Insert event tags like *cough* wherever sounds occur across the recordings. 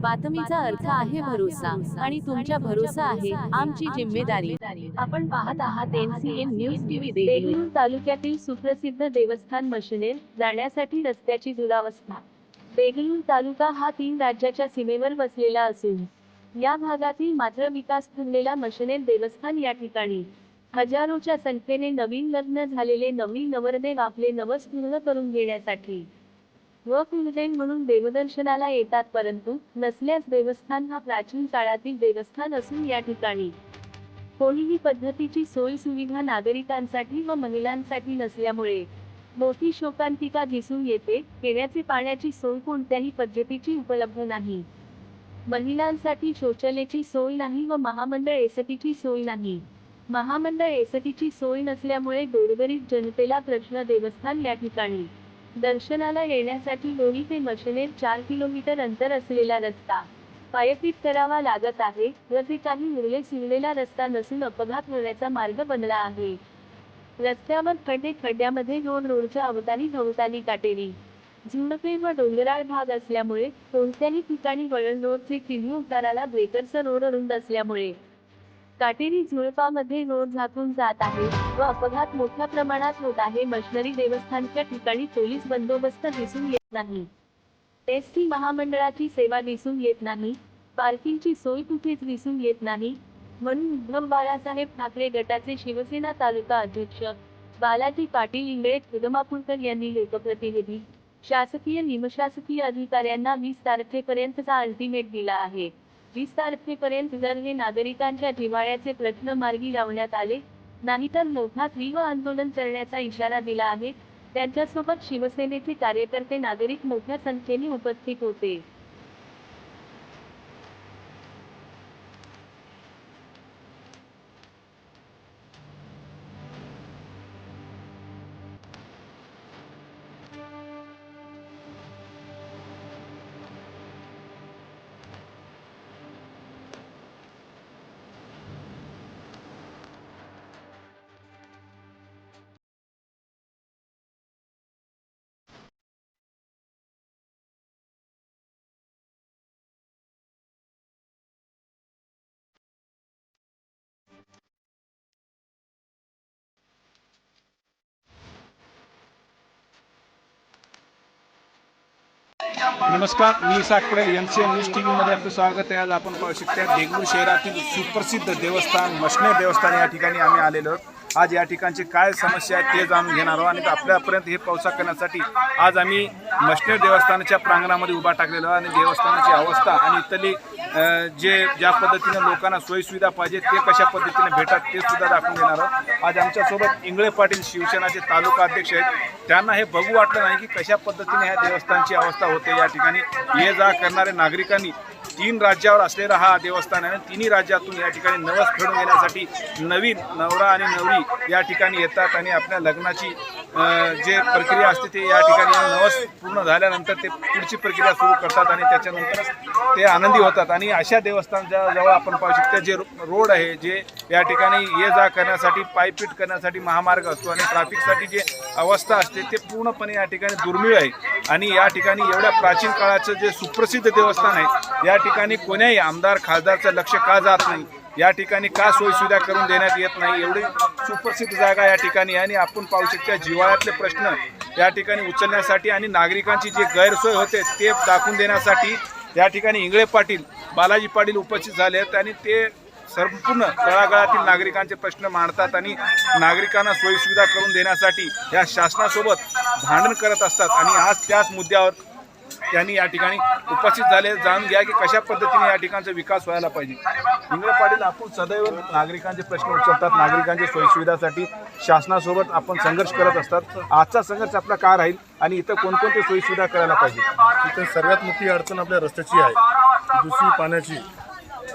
बातमीचा अर्थ आहे भरोसा आणि तुमच्या भरोसा आहे आमची जिम्मेदारी. आपण पाहत आहात एनसीएन न्यूज टीव्ही. देगलूर तालुक्यातील सुप्रसिद्ध देवस्थान मशिनेर जाण्यासाठी रस्त्याची दुरावस्था. देगलूर तालुका हा तीन राज्याच्या सीमेवर वसलेला असून या भागातील मात्र विकास ठरलेला मशिनेर देवस्थान या ठिकाणी. हजारोच्या संख्येने नवीन लग्न झालेले नवी नवरदेव आपले नवस पूर्ण करून घेण्यासाठी. व कुलदेव म्हणून देवदर्शनाला येतात परंतु नसल्यास देवस्थान हा प्राचीन काळातील देवस्थान असून या ठिकाणी कोणीही पद्धतीची सोयी सुविधा नागरिकांसाठी व महिलांसाठी नसल्यामुळे मोठी शोकांतिका दिसून येते. पिण्याचे पाण्याची सोय कोणत्याही पद्धतीची उपलब्ध नाही. महिलांसाठी शौचालयाची सोय नाही व महामंडळ एसटीची सोय नाही. महामंडळ एसटीची सोय नसल्यामुळे गोरगरीब जनतेला प्रश्न देवस्थान या ठिकाणी दर्शनाला येण्यासाठी लोणी ते मशनेर चार किलोमीटर अंतर असलेला रस्ता. पायपीट करावा लागत आहे व ते काही रस्ता नसून अपघात होण्याचा मार्ग बनला आहे. रस्त्यावर खड्डे खड्ड्यामध्ये रोड रोडच्या अवतारी भोवताली काटेरी. झुडपे व डोंगराळ भाग असल्यामुळे कोणत्याही ठिकाणी वळण रोडचे किल्ली उताराला ब्रेकरचा रोड रुंद असल्यामुळे काटेरी झुळपामध्ये रोड झाकून जात आहे व अपघात मोठ्या प्रमाणात होत आहे. मशनरी देवस्थानच्या ठिकाणी पोलीस बंदोबस्त दिसून येत नाही. एस टी महामंडळाची सेवा दिसून येत नाही. पार्किंगची सोय कुठेच दिसून येत नाही. म्हणून उद्धव बाळासाहेब ठाकरे गटाचे शिवसेना तालुका अध्यक्ष बालाजी पाटील इंगळे खुदमापूरकर यांनी लोकप्रतिनिधी शासकीय निमशासकीय अधिकाऱ्यांना वीस तारखेपर्यंतचा अल्टिमेट दिला आहे. वीस तारखेपर्यंत जर हे नागरिकांच्या जिव्हाळ्याचे प्रश्न मार्गी लावण्यात आले नाहीतर मोठा तीव्र आंदोलन करण्याचा इशारा दिला आहे त्यांच्यासोबत शिवसेनेचे कार्यकर्ते नागरिक मोठ्या संख्येने उपस्थित होते. नमस्कार मी Sakade M C N news T व्हीमध्ये आपलं स्वागत आहे. आज आपण पाहू शकता देगलूर शहरातील सुप्रसिद्ध देवस्थान मशने देवस्थान या ठिकाणी आम्ही आलेलो आहोत. आज या ठिकाणची काय समस्या आहे ते जाणून घेणार आहोत आणि आपल्यापर्यंत हे पावसा करण्यासाठी आज आम्ही मशनेर देवस्थानाच्या प्रांगणामध्ये उभा टाकलेला आणि देवस्थानाची अवस्था आणि इथली जे ज्या पद्धतीने लोकांना सोयीसुविधा पाहिजे ते कशा पद्धतीने भेटतात ते सुद्धा दाखवून देणार आहोत. आज आमच्यासोबत इंगळे पाटील शिवसेनाचे तालुका अध्यक्ष आहेत. त्यांना हे बघू वाटलं नाही की कशा पद्धतीने ह्या देवस्थानची अवस्था होते या ठिकाणी. ये जा करणाऱ्या नागरिकांनी तीन राज्यावर असलेला हा देवस्थान आहे. तिन्ही राज्यातून या ठिकाणी नवस फेडून घेण्यासाठी नवीन नवरा आणि नवरी या ठिकाणी येतात आणि आपल्या लग्नाची जे प्रक्रिया असते ते या ठिकाणी नवस पूर्ण झाल्यानंतर ते पुढची प्रक्रिया सुरू करतात आणि त्याच्यानंतरच ते आनंदी होतात. आणि अशा देवस्थानच्या जवळ आपण पाहू शकतो जे रो- रोड आहे जे या ठिकाणी ये जा करण्यासाठी पायपीट करण्यासाठी महामार्ग असतो आणि ट्रॅफिकसाठी जे अवस्था असते ते पूर्णपणे या ठिकाणी दुर्मिळ आहे. आणि या ठिकाणी एवढ्या प्राचीन काळाचं जे सुप्रसिद्ध देवस्थान आहे या ठिकाणी कोण्याही आमदार खासदारचं लक्ष का जात नाही? या ठिकाणी का सोयीसुविधा करून देण्यात येत नाही? एवढी सुप्रसिद्ध जागा या ठिकाणी आहे आणि आपण पाहू शकता जिव्हाळ्यातले प्रश्न या ठिकाणी उचलण्यासाठी आणि नागरिकांची जी गैरसोय होते ते दाखवून देण्यासाठी या ठिकाणी इंगळे पाटील बालाजी पाटील उपस्थित झाले आहेत आणि ते संपूर्ण तळागाळातील नागरिकांचे प्रश्न मांडतात आणि नागरिकांना सोयीसुविधा करून देण्यासाठी या शासनासोबत भांडण करत असतात. आणि आज त्याच मुद्द्यावर त्यांनी या ठिकाणी उपस्थित झाले. जाणून घ्या की कशा पद्धतीने या ठिकाणचा विकास व्हायला पाहिजे. इंगळे पाटील आपण सदैव नागरिकांचे प्रश्न उचलतात. नागरिकांच्या सोयीसुविधासाठी शासनासोबत आपण संघर्ष करत असतात. आजचा संघर्ष आपला का राहील आणि इथं कोणकोणत्या सोयीसुविधा करायला पाहिजे? इथं सर्वात मोठी अडचण आपल्या रस्त्याची आहे. दुसरी पाण्याची.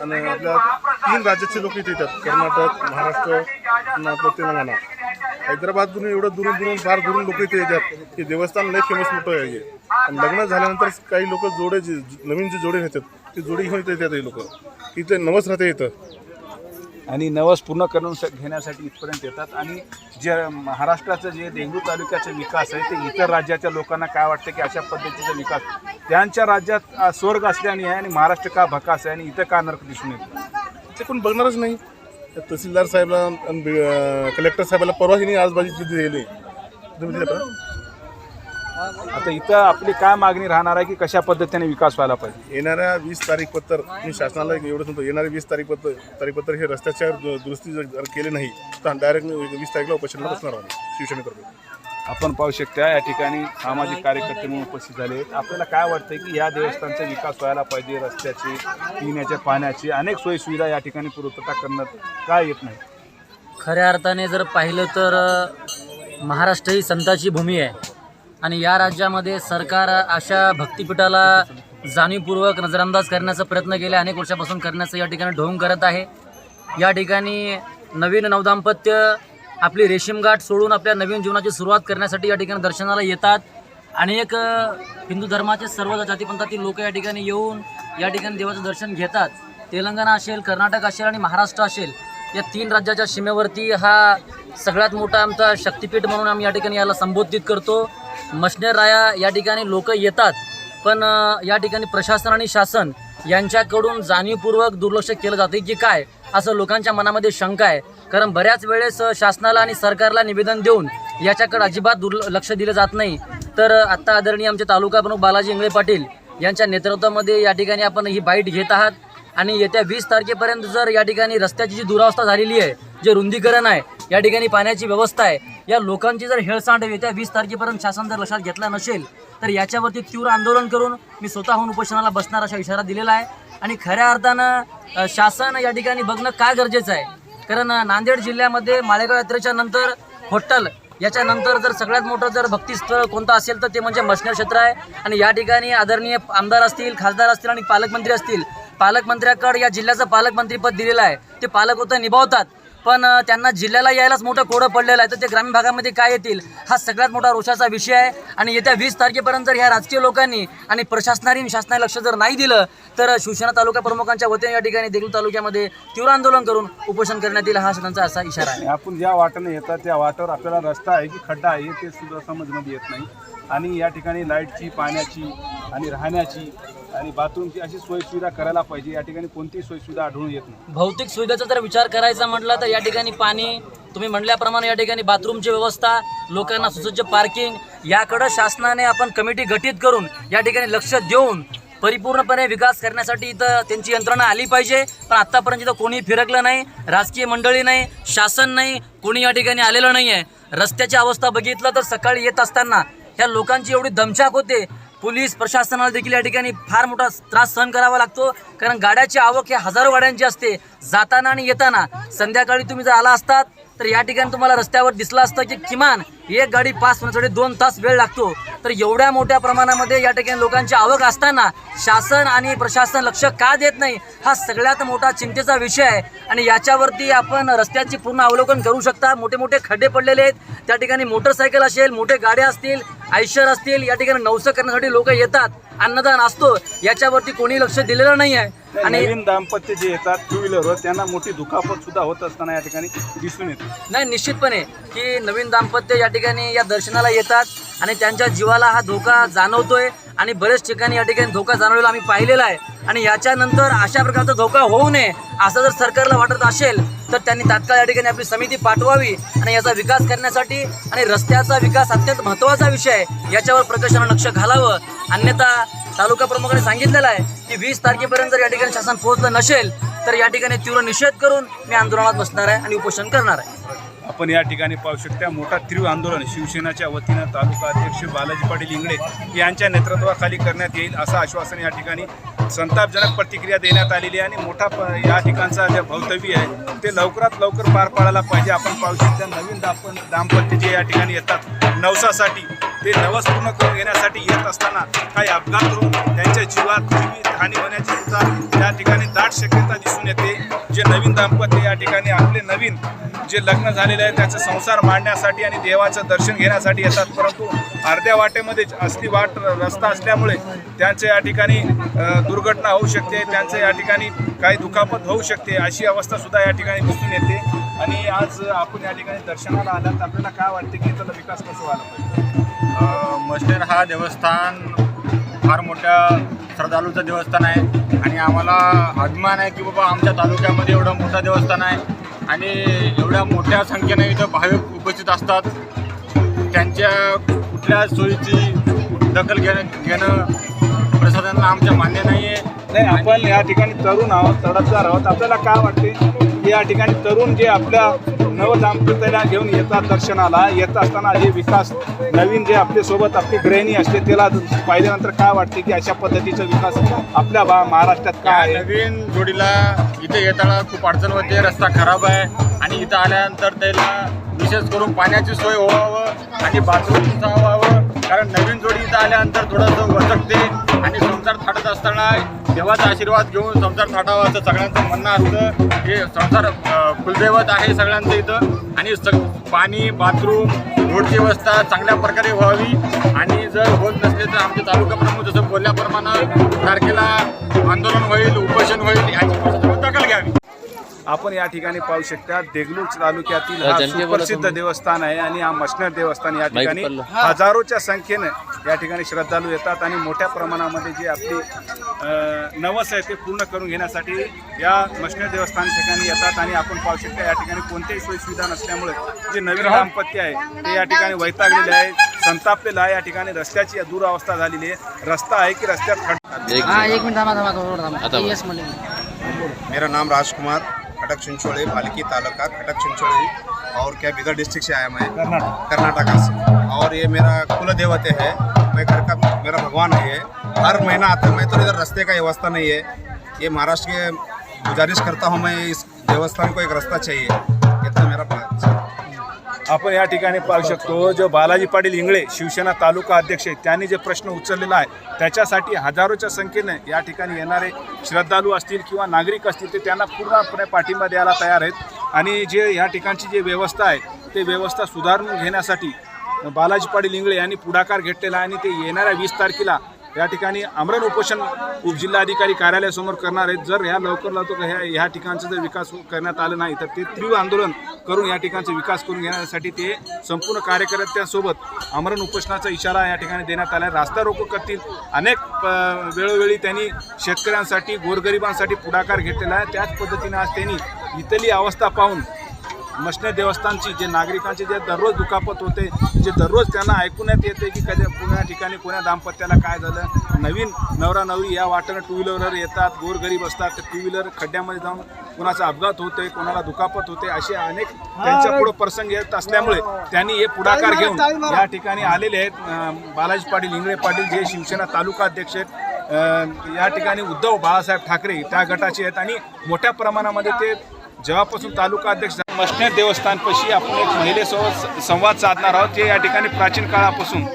आणि आपल्या तीन राज्याचे लोक इथे येतात. कर्नाटक महाराष्ट्र आणि तेलंगणा. हैदराबादून एवढं दुरून दुरून फार दुरून लोक इथे येतात. हे देवस्थान लय फेमस मोठं आहे. आणि लग्न झाल्यानंतर काही लोक जोडे जे नवीन जे जोडे येतात ते जोडी घेऊन इथे येतात हे लोक. इथे नवस राहते इथं. आणि नवस पूर्ण करून स- घेण्यासाठी इथपर्यंत येतात. आणि जे महाराष्ट्राचं जे देगलूर तालुक्याचा विकास आहे ते इतर राज्याच्या लोकांना काय वाटतं की अशा पद्धतीचा विकास? त्यांच्या राज्यात स्वर्ग असल्याने आहे आणि महाराष्ट्र का भकास आहे आणि इथं का नरक दिसून येतो? ते कोण बघणारच नाही. तहसीलदार साहेबला कलेक्टर साहेबाला परवाही नाही आजबाजूची दिली. तुम्ही आता इथं आपली काय मागणी राहणार आहे की कशा पद्धतीने विकास व्हायला पाहिजे? येणाऱ्या वीस तारीख पत्र मी शासनाला एवढं सांगतो येणारे वीस तारीख पत्र तारीखपत्र हे रस्त्याच्या दुरुस्ती जर जर केले नाही तर डायरेक्ट वीस तारीखला उपोषणाला बसणार आहोत शिवसेनेतर्फे. आपण पाहू शकता या ठिकाणी सामाजिक कार्यकर्ते म्हणून उपस्थित झाले. आहेत आपल्याला काय वाटतं की या देवस्थानचा विकास व्हायला पाहिजे रस्त्याची पिण्याच्या पाण्याची अनेक सोयीसुविधा या ठिकाणी पूर्तता करण्यात काय येत नाही? खऱ्या अर्थाने जर पाहिलं तर महाराष्ट्र ही संताची भूमी आहे. आणि या राज्यामध्ये सरकार अशा भक्तिपीठाला जाणीवपूर्वक नजरअंदाज करण्याचा प्रयत्न गेल्या अनेक वर्षापासून करण्याचं या ठिकाणी ढोंग करत आहे. या ठिकाणी नवीन नवदाम्पत्य आपली रेशीमगाठ सोडून आपल्या नवीन जीवनाची सुरुवात करण्यासाठी या ठिकाणी दर्शनाला येतात. अनेक हिंदू धर्माचे सर्व जातीपंथातील लोक या ठिकाणी येऊन या ठिकाणी देवाचं दर्शन घेतात. तेलंगणा असेल कर्नाटक असेल आणि महाराष्ट्र असेल या तीन राज्याच्या सीमेवरती हा सगळ्यात मोठा आमचा शक्तिपीठ म्हणून आम्ही या ठिकाणी याला संबोधित करतो. मशनेर राया या ठिकाणी लोक येतात पण या ठिकाणी प्रशासन आणि शासन यांच्याकडून जाणीवपूर्वक दुर्लक्ष केलं जाते की काय असं लोकांच्या मनामध्ये शंका आहे. कारण बऱ्याच वेळेस शासनाला आणि सरकारला निवेदन देऊन याच्याकडे अजिबात दुर्लक्ष दिलं जात नाही. तर आत्ता आदरणीय आमचे तालुका प्रमुख बालाजी इंगळे पाटील यांच्या नेतृत्वामध्ये या ठिकाणी आपण ही बाईट घेत आहात. आणि येत्या वीस तारखेपर्यंत जर या ठिकाणी रस्त्याची जी दुरावस्था झालेली आहे जे रुंदीकरण आहे या ठिकाणी पाण्याची व्यवस्था आहे या लोकांची जर हेळसांड येत्या वीस तारखेपर्यंत शासन जर लक्षात घेतला नसेल तर याच्यावरती तीव्र आंदोलन करून मी स्वतःहून उपोषणाला बसणार असा इशारा दिलेला आहे. आणि खऱ्या अर्थानं शासन या ठिकाणी बघणं काय गरजेचं आहे? कारण नांदेड जिल्ह्यामध्ये माळेगाव यात्रेच्या नंतर होटल याच्यानंतर जर सगळ्यात मोठं जर भक्तिस्थळ कोणतं असेल तर ते म्हणजे मशनर क्षेत्र आहे. आणि या ठिकाणी आदरणीय आमदार असतील खासदार असतील आणि पालकमंत्री असतील पालकमंत्र्याकडे या जिल्ह्याचं पालकमंत्रीपद दिलेलं आहे. ते पालक होतं निभावतात. पण त्यांना जिल्ह्याला यायलाच मोठं कोडं पडलेलं आहे. तर ते ग्रामीण भागामध्ये काय येतील? हा सगळ्यात मोठा रोषाचा विषय आहे. आणि येत्या वीस तारखेपर्यंत जर ह्या राजकीय लोकांनी आणि प्रशासनाने शासनाने लक्ष जर नाही दिलं तर शिवसेना तालुका प्रमुखांच्या वतीने या ठिकाणी देगलूर तालुक्यामध्ये तीव्र आंदोलन करून उपोषण करण्यात येईल हा त्यांचा असा इशारा आहे. आपण ज्या वाटेने येतात त्या वाटेवर आपल्याला रस्ता आहे की खड्डा आहे ते सुद्धा समजमध्ये येत नाही. आणि या ठिकाणी लाईटची पाण्याची आणि राहण्याची आणि बाथरूमची अशी सोयसुविधा करायला पाहिजे. या ठिकाणी कोणतीही सोयसुविधा आढळून येत नाही. भौतिक सुविधेचा जर विचार करायचा म्हटलं तर या ठिकाणी पाणी तुम्ही म्हणल्याप्रमाणे या ठिकाणी बाथरूमची व्यवस्था लोकांना सुसज्ज पार्किंग याकडं शासनाने आपण कमिटी गठीत करून या ठिकाणी लक्ष देऊन परिपूर्णपणे विकास करण्यासाठी इथं त्यांची यंत्रणा आली पाहिजे. पण आत्तापर्यंत इथं कोणी फिरकलं नाही राजकीय मंडळी नाही शासन नाही कोणी या ठिकाणी आलेलं नाही आहे रस्त्याची अवस्था बघितलं तर सकाळी येत असताना ह्या लोकांची एवढी दमछाक होते. पोलीस प्रशासनाला देखील या ठिकाणी फार मोठा त्रास सहन करावा लागतो. कारण गाड्याची आवक ही हजारो गाड्यांची असते. जाताना आणि येताना. संध्याकाळी तुम्ही जर आला असतात तर या ठिकाणी तुम्हाला रस्त्यावर दिसलं असतं की किमान एक गाडी पास होण्यासाठी दोन तास वेळ लागतो. तर एवढ्या मोठ्या प्रमाणामध्ये या ठिकाणी लोकांची आवक असताना शासन आणि प्रशासन लक्ष का देत नाही हा सगळ्यात मोठा चिंतेचा विषय आहे. आणि याच्यावरती आपण रस्त्याची पूर्ण अवलोकन करू शकता. मोठे मोठे खड्डे पडलेले आहेत. त्या ठिकाणी मोटरसायकल असेल मोठे गाड्या असतील आयशर असतील या ठिकाणी नवसं करण्यासाठी लोक येतात अन्नदान असतो याच्यावरती कोणी लक्ष दिलेलं नाही आहे आणि नवीन दाम्पत्य जे येतात टू व्हीलरवर त्यांना मोठी दुखापत सुद्धा होत असताना या ठिकाणी दिसून येते. नाही निश्चितपणे की नवीन दाम्पत्य या ठिकाणी या दर्शनाला येतात आणि त्यांच्या जीवाला हा धोका जाणवतोय आणि बरेच ठिकाणी या ठिकाणी धोका जाणवलेला आम्ही पाहिलेला आहे. आणि याच्यानंतर अशा प्रकारचा धोका होऊ नये असं जर सरकारला वाटत असेल तर त्यांनी तात्काळ या ठिकाणी आपली समिती पाठवावी आणि याचा विकास करण्यासाठी आणि रस्त्याचा विकास अत्यंत महत्त्वाचा विषय आहे. याच्यावर प्रकर्षानं लक्ष घालावं. अन्यथा तालुका प्रमुखाने सांगितलेलं आहे की वीस तारखेपर्यंत जर या ठिकाणी शासन पोहोचलं नसेल तर या ठिकाणी तीव्र निषेध करून मी आंदोलनात बसणार आहे आणि उपोषण करणार आहे. आपण या ठिकाणी पाहू शकता मोठा तीव्र आंदोलन शिवसेनाच्या वतीनं तालुका अध्यक्ष बालाजी पाटील इंगळे यांच्या नेतृत्वाखाली करण्यात येईल असं आश्वासन या ठिकाणी संतापजनक प्रतिक्रिया देण्यात आलेली आहे आणि मोठा प या ठिकाणचा जे भवितव्य आहे ते लवकरात लवकर पार पाडायला पाहिजे. आपण पाहू शकता नवीन दाप दाम्पत्य जे या ठिकाणी येतात नवसासाठी ते नवस पूर्ण करून घेण्यासाठी येत असताना काही अपघात होऊन त्यांच्या जीवात जीवित हानी होण्याची सुद्धा या ठिकाणी दाट शक्यता दिसून येते. जे नवीन दाम्पत्य या ठिकाणी आपले नवीन जे लग्न झालेले आहे त्याचा संसार मांडण्यासाठी आणि देवाचं दर्शन घेण्यासाठी येतात. परंतु अर्ध्या वाटेमध्येच असली वाट रस्ता असल्यामुळे त्यांच्या या ठिकाणी दुर्घटना होऊ शकते. त्यांचं या ठिकाणी काही दुखापत होऊ शकते अशी अवस्था सुद्धा या ठिकाणी दिसून येते. आणि आज आपण या ठिकाणी दर्शनाला आलात. आपल्याला काय वाटते की त्याचा विकास कसा व्हायला पाहिजे? अ, हा देवस्थान फार मोठ्या श्रद्धालूचं देवस्थान आहे. आणि आम्हाला अभिमान आहे की बाबा आमच्या तालुक्यामध्ये एवढं मोठं देवस्थान आहे. आणि एवढ्या मोठ्या संख्येने इथं भाविक उपस्थित असतात. त्यांच्या कुठल्या सोयीची दखल घेणं घेणं प्रशासनाला आमच्या मान्य नाही आहे नाही आपण या ठिकाणी तरुण आहोत तडफदार आहोत. आपल्याला काय वाटते? की या ठिकाणी तरुण जे आपल्या नवदाम्पत्याला घेऊन येतात दर्शनाला येत असताना जे विकास नवीन जे आपल्यासोबत आपली गृहिणी असते त्याला पाहिल्यानंतर काय वाटते की अशा पद्धतीचा विकास आपल्या भा महाराष्ट्रात काय आहे? नवीन जोडीला इथे येताना खूप अडचण होते रस्ता खराब आहे आणि इथं आल्यानंतर त्याला विशेष करून पाण्याची सोय व्हावं आणि बाथरूमचं व्हावं. कारण नवीन जोडी इथं आल्यानंतर थोडंसं वचकते आणि संसार थाटत असताना देवाचा आशीर्वाद घेऊन संसार थाटावा असं सगळ्यांचं म्हणणं असतं. हे संसार कुलदैवत आहे सगळ्यांचं इथं. आणि सग पाणी बाथरूम रोडची व्यवस्था चांगल्या प्रकारे व्हावी. आणि जर होत नसले तर आमचे तालुका प्रमुख जसं बोलल्याप्रमाणे तारखेला आंदोलन होईल उपोषण होईल याची आपण या ठिकाणी पाहू शकता देगलूर तालुक्यातील हा सुप्रसिद्ध देवस्थान आहे आणि हा मशनर देवस्थान या ठिकाणी हजारोच्या संख्येनं या ठिकाणी श्रद्धाळू येतात आणि मोठ्या प्रमाणामध्ये जे आपली नवस आहे ते पूर्ण करून घेण्यासाठी या मशनर देवस्थान ठिकाणी येतात आणि आपण पाहू शकता या ठिकाणी कोणत्याही सोयी सुविधा नसल्यामुळे जे नवीन दाम्पत्य आहे ते या ठिकाणी वैतागलेले आहे. संतापलेलं आहे. या ठिकाणी रस्त्याची दुरावस्था झालेली आहे. रस्ता आहे की रस्त्यात एक मिनिट. मेरा नाम राजकुमार. खटक चिंचोड़े पालकी तालुका खटक चिंचोड़े और क्या बिदर डिस्ट्रिक्ट से आया मैं? कर्नाटका. से। और ये मेरा कुल देवते है। मैं घर का मेरा भगवान है ये। हर महीना आता है। मैं तो इधर रास्ते का व्यवस्था नहीं है। ये महाराष्ट्र के गुजारिश करता हूँ मैं इस देवस्थान को एक रास्ता चाहिए। आपण या ठिकाणी पाहू शकतो जो बालाजी पाटील इंगळे शिवसेना तालुका अध्यक्ष आहेत त्यांनी जे प्रश्न उचललेला आहे त्याच्यासाठी हजारोच्या संख्येने या ठिकाणी येणारे श्रद्धाळू असतील किंवा नागरिक असतील ते त्यांना पूर्णपणे पाठिंबा द्यायला तयार आहेत. आणि जे या ठिकाणची जी व्यवस्था आहे ते व्यवस्था सुधारून घेण्यासाठी बालाजी पाटील इंगळे यांनी पुढाकार घेतलेला आहे आणि ते येणाऱ्या वीस तारखेला या ठिकाणी आमरण उपोषण उपजिल्हाधिकारी कार्यालयासमोर करणार आहेत. जर ह्या लवकर लवकर ह्या ह्या ठिकाणचा जर विकास हो- करण्यात आला नाही तर ते तीव्र आंदोलन करून या ठिकाणचा विकास करून घेण्यासाठी ते संपूर्ण कार्यकर्त्यांसोबत आमरण उपोषणाचा इशारा या ठिकाणी देण्यात आला आहे रास्ता रोको करतील. अनेक वेळोवेळी त्यांनी शेतकऱ्यांसाठी गोरगरिबांसाठी पुढाकार घेतलेला आहे. त्याच पद्धतीने आज त्यांनी इथली अवस्था पाहून मशने देवस्थानची जे नागरिकांचे जे दररोज दुखापत होते जे दररोज त्यांना ऐकण्यात येते की कधी पुण्या ठिकाणी कोण्या दाम्पत्याला काय झालं. नवीन नवरा नवरी या वाटेनं टू व्हीलरवर येतात गोरगरीब असतात तर टू व्हीलर खड्ड्यामध्ये जाऊन कोणाचा अपघात होतोय कोणाला दुखापत होते असे अनेक त्यांच्या पुढे प्रसंग येत असल्यामुळे त्यांनी हे पुढाकार घेऊन या ठिकाणी आलेले आहेत बालाजी पाटील इंगळे पाटील जे शिवसेना तालुका अध्यक्ष आहेत या ठिकाणी उद्धव बाळासाहेब ठाकरे त्या गटाचे आहेत आणि मोठ्या प्रमाणामध्ये ते जेव्हापासून तालुका अध्यक्ष झाले, मशनेर देवस्थानपाशी आपण एक महिलेसोबत संवाद साधणार आहोत. जे या ठिकाणी प्राचीन काळापासून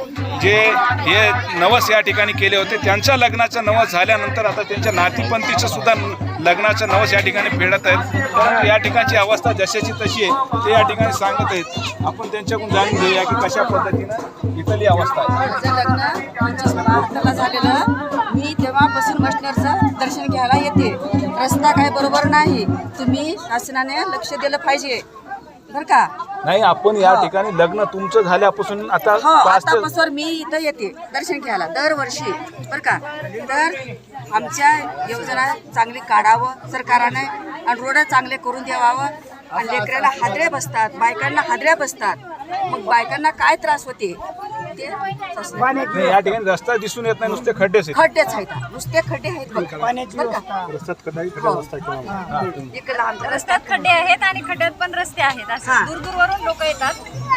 जे हे नवस या ठिकाणी केले होते त्यांच्या लग्नाचं नवस झाल्यानंतर आता त्यांच्या नातीपंथीचं सुद्धा लग्नाचं नवस या ठिकाणी फेडत आहेत. परंतु या ठिकाणची अवस्था जशाची तशी आहे ते या ठिकाणी सांगत आहेत. आपण त्यांच्याकडून जाणून घेऊया की कशा पद्धतीनं इथली अवस्था आहे. मी तेव्हापासून मशनरचं दर्शन घ्यायला येते. रस्ता काय बरोबर नाही. तुम्ही शासनाने लक्ष दिलं पाहिजे. बरं का? नाही आपण या ठिकाणी लग्न तुमचं झाल्यापासून आता हो पाच ते आतापासून मी इथं येते दर्शन घ्यायला दरवर्षी. बरं का? तर आमच्या योजना चांगली काढावं सरकारने आणि रोड चांगले करून द्यावावं. आणि लेकराला हादऱ्या बसतात बायकांना हादऱ्या बसतात. मग बायकांना काय त्रास होते? ते नाही, या ठिकाणी रस्ता दिसून येत नाही नुसते खड्डेच आहेत. खड्डेच आहेत. नुसते खड्डे आहेत बघ. बरं का? हो. इकडं रस्त्यात खड्डे आहेत आणि खड्ड्यात पण रस्ते आहेत. हा. असं दूर दूरवरून लोक येतात.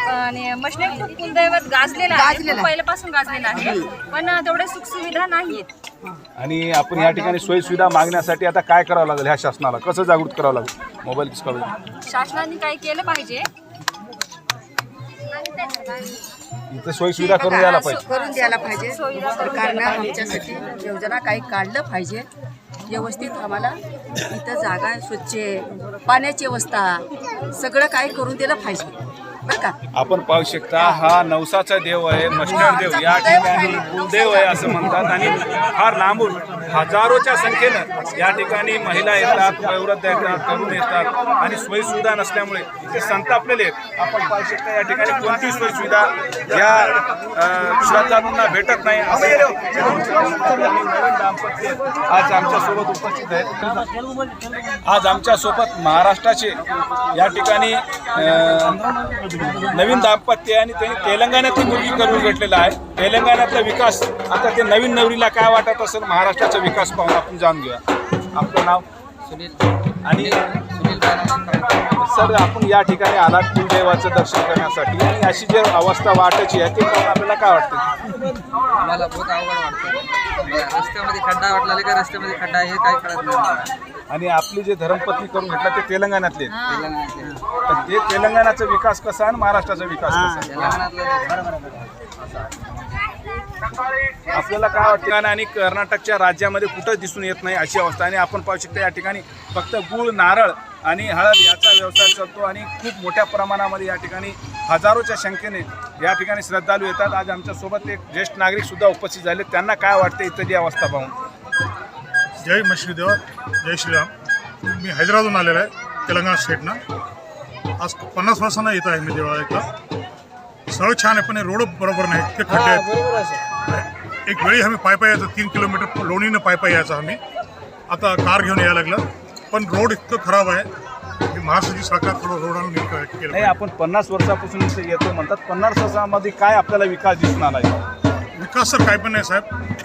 आणि मशनेर खूप कुलदैवत गाजलेलं आहे. गाजलेलं खूप आहे. पहिल्यापासून गाजलेलं आहे. पण तेवढे सुखसुविधा नाहीत आणि आपण या ठिकाणी सोयी सुविधा मागण्यासाठी आता काय करावं लागेल ह्या शासनाला? कसं जागृत करावं लागेल? मोबाईल शासनाने काही केलं पाहिजे? इथं सोयी सुविधा करून द्यायला पाहिजे. करून द्यायला पाहिजे. सरकारनं आमच्यासाठी योजना काही काढलं पाहिजे. व्यवस्थित आम्हाला इथं जागा स्वच्छ पाण्याची व्यवस्था सगळं काही करून दिलं पाहिजे. बरं का आपण पाहू शकता हा नवसाचा देव आहे मशनर देव. या ठिकाणी कुलदेव आहे असं म्हणतात आणि फार लांबून हजारोच्या संख्येनं या ठिकाणी महिला येतात वयोवृद्ध येतात तरुण येतात आणि सोयीसुविधा नसल्यामुळे ते संतापलेले आहेत आपण पाहू शकता या ठिकाणी कोणती सोयीसुविधा या अं, श्रद्धाळूंना भेटत नाही. असं आज आमच्यासोबत उपस्थित आहेत. आज आमच्यासोबत महाराष्ट्राचे या ठिकाणी नवीन दाम्पत्य आणि त्यांनी तेलंगणातली मुलगी करून भेटलेला आहे. तेलंगणातला विकास आता ते नवीन नवरीला काय वाटत असेल महाराष्ट्राचा विकास पाहून आपण जाणून घेऊया. आपलं नाव? आणि सर आपण या ठिकाणी आलात कुलदेवाचं दर्शन करण्यासाठी. आणि अशी जी अवस्था वाटायची आहे ते पाहून आपल्याला काय वाटतं मला बहुत अवघड वाटतं. रस्त्यामध्ये खड्डा वाटला का रस्त्यामध्ये खड्डा आहे हे काही कळत नाही. आणि आपली जे धर्मपत्नी करून घेतला ते तेलंगणातले तर ते तेलंगणाचा विकास कसा आणि महाराष्ट्राचा विकास कसा? आपल्याला काय वाटतं? आणि कर्नाटकच्या राज्यामध्ये कुठंच दिसून येत नाही अशी अवस्था. आणि आपण पाहू शकतो या ठिकाणी फक्त गुळ नारळ आणि हळद याचा व्यवसाय चालतो आणि खूप मोठ्या प्रमाणामध्ये या ठिकाणी हजारोच्या संख्येने या ठिकाणी श्रद्धाळू येतात. आज आमच्यासोबत एक ज्येष्ठ नागरिक सुद्धा उपस्थित झाले. त्यांना काय वाटते इत्यादी अवस्था पाहून? जय मश्रीदेव जय श्रीराम. मी हैदराबादून आलेलो आहे तेलंगणा स्टेटनं. आज पन्नास वर्षांना येत आहे मी देवाळ्यातला सगळं छान आहे पण हे रोड बरोबर नाही इतके खड्डे आहेत. एक वेळी आम्ही पाय पाय यायचं तीन किलोमीटर लोणीनं पाय पाय यायचं आम्ही. आता कार घेऊन यायला लागलं. पण रोड इतकं खराब आहे की महाराष्ट्राची सरकार थोडं रोडाला नीट केलं नाही. आपण पन्नास वर्षापासून इथे येतो म्हणतात. पन्नास वर्षामध्ये काय आपल्याला विकास दिसून आला विकास सर काय पण नाही साहेब.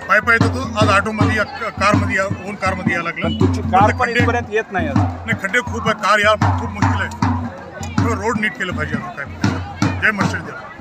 पाय पाय येतो तो आज ऑटोमध्ये या कारमध्ये या ओन कारमध्ये यायला लागलं. तुमची कार पण खड्डे- इथपर्यंत येत नाही अजून नाही खड्डे खूप आहे कार या खूप मुश्किल आहे. थोडं रोड नीट केलं पाहिजे काय. जय मस्जिद देव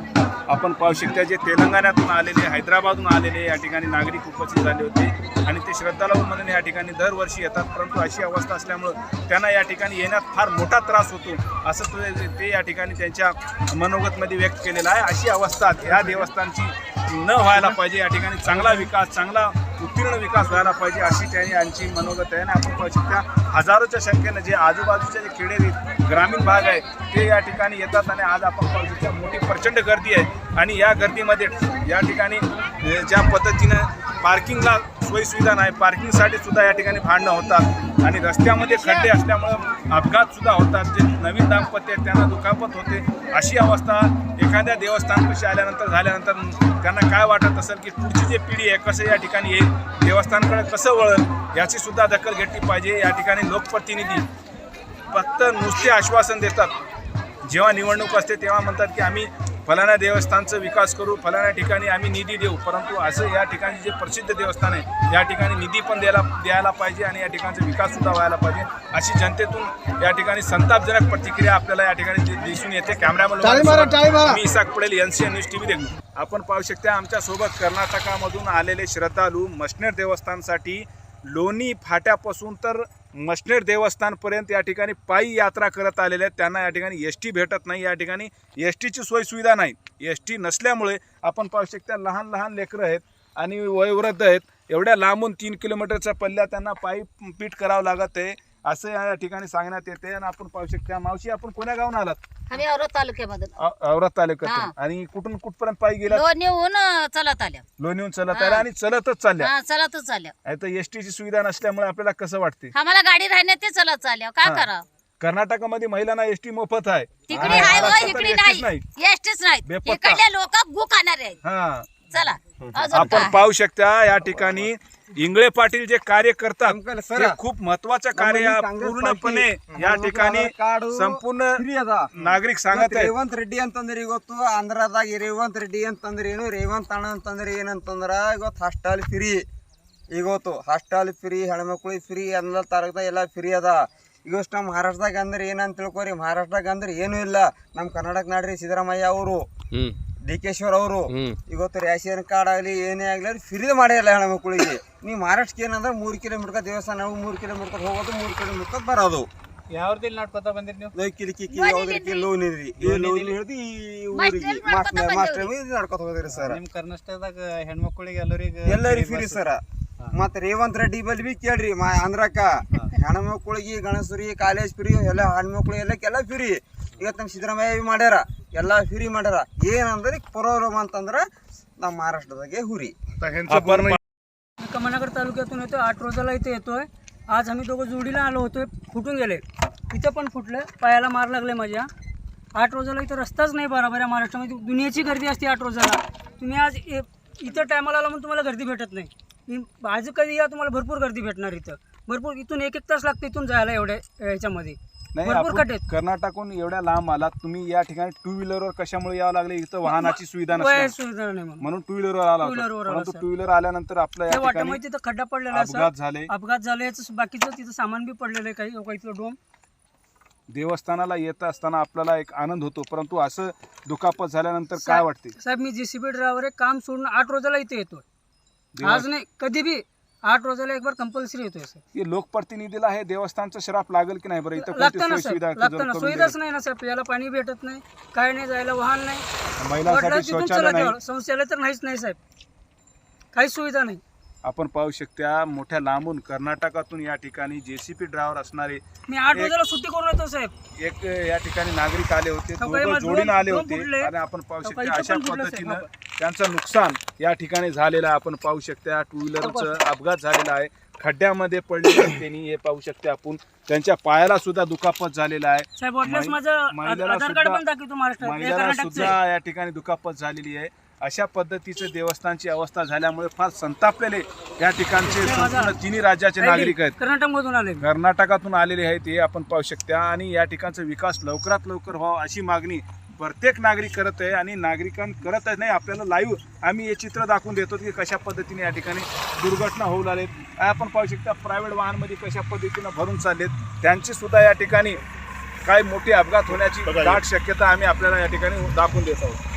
आपण पाहू शकता जे तेलंगणातून आलेले हैदराबादहून आलेले या ठिकाणी नागरिक उपस्थित झाले होते. आणि ते श्रद्धालू म्हणून या ठिकाणी दरवर्षी येतात. परंतु अशी अवस्था असल्यामुळं त्यांना या ठिकाणी येण्यात फार मोठा त्रास होतो. असं ते- ते या ठिकाणी त्यांच्या मनोगतमध्ये व्यक्त केलेलं आहे. अशी अवस्था या देवस्थानची न व्हायला पाहिजे. या ठिकाणी चांगला विकास चांगला उत्तीर्ण विकास व्हायला पाहिजे अशी त्यांनी यांची मनोगत आहे. आणि आपण पाहू शकता हजारोच्या संख्येनं जे आजूबाजूचे जे खेडे ग्रामीण भाग आहे ते या ठिकाणी येतात आणि आज आपण पाहू शकता मोठी प्रचंड गर्दी आहे. आणि या गर्दीमध्ये या ठिकाणी ज्या पद्धतीनं पार्किंगला सोयीसुविधा नाही. पार्किंगसाठी सुद्धा या ठिकाणी भांडणं होतात. आणि रस्त्यामध्ये खड्डे असल्यामुळं अपघात सुद्धा होतात. जे नवीन दाम्पत्य आहेत त्यांना दुखापत होते. अशी अवस्था एखाद्या देवस्थानपाशी आल्यानंतर झाल्यानंतर त्यांना काय वाटत असेल की पुढची जी पिढी आहे कसं या ठिकाणी येईल देवस्थानकडे कसं वळेल याची सुद्धा दखल घेतली पाहिजे. या ठिकाणी लोकप्रतिनिधी फक्त नुसते आश्वासन देतात. जेव्हा निवडणूक असते तेव्हा म्हणतात की आम्ही फलाण्या देवस्थानचा विकास करू फलाण्या ठिकाणी आम्ही निधी देऊ. परंतु असं या ठिकाणी जे प्रसिद्ध देवस्थान आहे या ठिकाणी निधी पण द्यायला द्यायला पाहिजे आणि या ठिकाणचा विकास सुद्धा व्हायला पाहिजे. अशी जनतेतून या ठिकाणी संतापजनक प्रतिक्रिया आपल्याला या ठिकाणी दिसून येते. कॅमेरामॅन मी Isak Padel N C N news T V देखू आपण पाहू शकता आमच्यासोबत कर्नाटकामधून आलेले श्रद्धालू मशनेर देवस्थानसाठी लोणी फाट्यापासून तर मशनेर देवस्थानपर्यंत या ठिकाणी पायी यात्रा करत आलेले आहेत. त्यांना या ठिकाणी एस टी भेटत नाही. या ठिकाणी एस टीची सोय सुविधा नाही. एस टी नसल्यामुळे आपण पाहू शकता लहान लहान लेकरं आहेत आणि वयोवृद्ध आहेत. एवढ्या लांबून तीन किलोमीटरचा पल्ल्या त्यांना पायी पीठ करावं लागत आहे. असं या ठिकाणी सांगण्यात येते आणि आपण पाहू शकता मावशी आपण कोण्या गावून आलात? आम्ही औरत तालुक्यामधून. औ- औरत तालुक्यातून. हा. आणि कुठून कुठपर्यंत पायी गेला लोण येऊन चलत आल्या. लोणीहून चलत आल्या आणि चलतच चालल्या. हा चलतच आल्या. आता एस टीची सुविधा नसल्यामुळे आपल्याला कसं वाटते? आम्हाला गाडी राहण्यात ते चलत चालल्या. काय हा. करा कर्नाटकामध्ये महिलांना एसटी मोफत आहे. तिकडे आणि हाय व महाराष्ट्रात तर इकडे ST च नाही. एसटीच बेपत्ता. इकडले लोक गु खाणारे आहेत. हा. चला अजून आपण काय पाहू शकता या ठिकाणी इंगळे पाटील जे कार्य करतात ते खूप महत्वाचं कार्य पूर्णपणे या ठिकाणी संपूर्ण नागरिक सांगत आहेत ರೇವಂತ್ ರೆಡ್ಡಿ ಅಂತಂದ್ರೆ ಇವತ್ತು ಆಂಧ್ರದಾಗ ಈ ರೇವಂತ್ ರೆಡ್ಡಿ ಅಂತಂದ್ರೆ ಏನು ರೇವಂತ್ ಅಣ್ಣ ಅಂತಂದ್ರೆ ಏನಂತಂದ್ರ ಇವತ್ತು ಹಾಸ್ಟೆಲ್ ಫ್ರೀ ಇವತ್ತು ಹಾಸ್ಟೆಲ್ ಫ್ರೀ ಹೆಣ್ಮಕ್ಳಿಗೆ ಫ್ರೀ ಎಲ್ಲ ತಾಲೂಕ್ದಾಗ ಎಲ್ಲ ಫ್ರೀ ಅದ ಇವಷ್ಟು ನಮ್ಮ ಮಹಾರಾಷ್ಟ್ರದಾಗ ಅಂದ್ರೆ ಏನಂತ ತಿಳ್ಕೊರಿ ಮಹಾರಾಷ್ಟ್ರದಾಗ ಅಂದ್ರೆ ಏನೂ ಇಲ್ಲ ನಮ್ಮ ಕರ್ನಾಟಕ ನಾಡ್ರಿ ಸಿದ್ದರಾಮಯ್ಯ ಅವರು ಡಿ ಕೆ ಶಿವರ್ ಅವರು ಇವತ್ತು ರೇಷನ್ ಕಾರ್ಡ್ ಆಗಲಿ ಏನೇ ಆಗಲಿ ಫ್ರೀ ಮಾಡಿರಲ್ಲ ಹೆಣ್ಮಕ್ಳಿಗೆ ನೀವು ಮಹಾರಾಷ್ಟ್ರಕ್ಕೆ ಏನಂದ್ರೆ ಮೂರು ಕಿಲೋಮೀಟರ್ ದೇವಸ್ಥಾನ ನಾವು ಮೂರು ಕಿಲೋಮೀಟರ್ ಹೋಗೋದು ಮೂರು ಕಿಲೋಮೀಟರ್ ಬರೋದು. ಯಾವ್ದಿಲ್ಲ ನೋಡ್ಕೊತಾ ಬಂದಿರಿ ನೀವು? ಕಿಲಿಕಿ ಯಾವ್ದಕ್ಕೆ ಲೋನ್ ಇದ್ರಿ. ಈ ಲೋನ್ ಹಿಡಿದು ಈ ಊರಿಗೆ ಮಾಸ್ಟರ್ ಮಾಸ್ಟರ್ ನಡ್ಕೊತ ಹೋದ್ರಿ ಸರ್? ನಿಮ್ ಕರ್ನಾಟಕದಾಗ ಹೆಣ್ಮಕ್ಳಿಗೆ ಎಲ್ಲರಿಗೆ ಎಲ್ಲರಿಗೂ ಫ್ರೀ ಸರ್. ಮತ್ ರೇವಂತ್ ರೆಡ್ಡಿ ಬಲ್ಲಿ ಬಿ ಕೇಳ್ರಿ ಅಂದ್ರಕ್ಕ. ಆಂಧ್ರಕ್ಕ ಹೆಣ್ಮಕ್ಳಿಗೆ ಗಣಸುರಿ ಕಾಲೇಜ್ ಫ್ರೀ ಎಲ್ಲ ಹೆಣ್ಮಕ್ಳು ಎಲ್ಲಕ್ಕೆಲ್ಲ ಫ್ರೀ ಇವತ್ತು ನಮ್ಮ ಸಿದ್ದರಾಮಯ್ಯ ಬಿ ಮಾಡ್ಯಾರ ಎಲ್ಲ ಫ್ರೀ ಮಾಡ್ಯಾರ ಏನಂದ್ರೆ ಪ್ರಾಬ್ಲಮ್ ಅಂತಂದ್ರೆ ನಮ್ಮ ಮಹಾರಾಷ್ಟ್ರದಾಗೆ ಹುರಿ आता ह्यांचं आपण बोलणं कमलानगर तालुक्यातून येतोय आठ रोजाला इथे येतोय आज आम्ही दोघं जोडीला आलो होतोय फुटून गेले इथं पण फुटलं पायाला मार लागले माझ्या आठ रोजाला इथं रस्ताच नाही बरोबर आहे महाराष्ट्रामध्ये दुनियाची गर्दी असते आठ रोजाला तुम्ही आज ए- इथं टायमाला आला म्हणून तुम्हाला गर्दी भेटत नाही इ- आज कधी या तुम्हाला भरपूर गर्दी भेटणार इथं भरपूर इथून एक एक तास लागते इथून जायला एवढ्या याच्यामध्ये नाही भरपूर आपण कट आहेत. कर्नाटकहून एवढ्या लांब आलात तुम्ही या ठिकाणी टू व्हीलरवर कशामुळे यावं लागले? इथं वाहनाची सुविधा वय नसते सुविधा नाही म्हणून. म्हणून टू व्हीलरवर आला Two होता wheeler वर आला परंतु सर. टू व्हीलर आल्यानंतर आपलं त्या या ठिकाणी वाट्यामध्ये तिथं खड्डा पडलेला अपघात झाले. अपघात झाले याचं बाकीचं तिथं सामान बी पडलेलं आहे काही लोक इथलं डोम. देवस्थानाला येत असताना आपल्याला एक आनंद होतो. परंतु असं दुखापत झाल्यानंतर काय वाटते? साहेब मी जेसीबी ड्रायव्हर आहे काम सोडून आठ रोजाला इथे देवा- आज नाही कधी बी आठ रोजाला एक बार कंपल्सरी येतोय सर हे लोकप्रतिनिधीला हे देवस्थानचा श्राप लागेल की नाही बरं? इथं कोणती लागतं ना सोय सर. सुविधा लागतं जर ना. करून सुविधाच दिली? नाही ना सर. प्यायला पाणी भेटत नाही काय नाही जायला वाहन नाही. वाटलं महिलांसाठी तिथून शौचालय चला नाही. तर नाहीच नाही साहेब. काहीच सुविधा नाही. आपण पाहू शकता मोठ्या लांबून कर्नाटकातून या ठिकाणी जेसीपी ड्रायव्हर असणारे मी आठ एक- रोजाला सुट्टी करून येतो साहेब. एक या ठिकाणी नागरिक आले होते दोघं काही जोडीनं दोन- आले दोन होते. आणि आपण पाहू हो, शकता अशा पद्धतीनं साहेब, त्यांचं नुकसान या ठिकाणी झालेलं आहे. आपण पाहू शकता टू व्हीलरचं अपघात झालेला आहे. खड्ड्यामध्ये पडलेले आहेत *coughs* त्यांनी हे पाहू शकता आपण. त्यांच्या पायाला सुद्धा दुखापत झालेला आहे. साहेब वाटल्यास मै- माझं महिलेला आधार कार्ड सुद्धा- पण दाखवतो महाराष्ट्रात. महिलाला कर्नाटकचं आहे. सुद्धा या ठिकाणी दुखापत झालेली आहे. अशा पद्धतीचं देवस्थानची अवस्था झाल्यामुळे फार संतापलेले या ठिकाणचे संपूर्ण तिन्ही राज्याचे नागरिक आहेत. कर्नाटकमधून आले मी. कर्नाटकातून आलेले आहेत हे आपण पाहू शकता. आणि या ठिकाणचा विकास लवकरात लवकर व्हावा अशी मागणी प्रत्येक नागरिक करत आहे. आणि नागरिकां करत आहे नाही आपल्याला लाईव्ह आम्ही हे चित्र दाखवून देतो की कशा पद्धतीने या ठिकाणी दुर्घटना होऊ लागलेत. आपण पाहू शकता प्रायव्हेट वाहनमध्ये कशा पद्धतीनं भरून चाललेत. त्यांची सुद्धा या ठिकाणी काही मोठे अपघात होण्याची दाट शक्यता आम्ही आपल्याला या ठिकाणी दाखवून देत आहोत.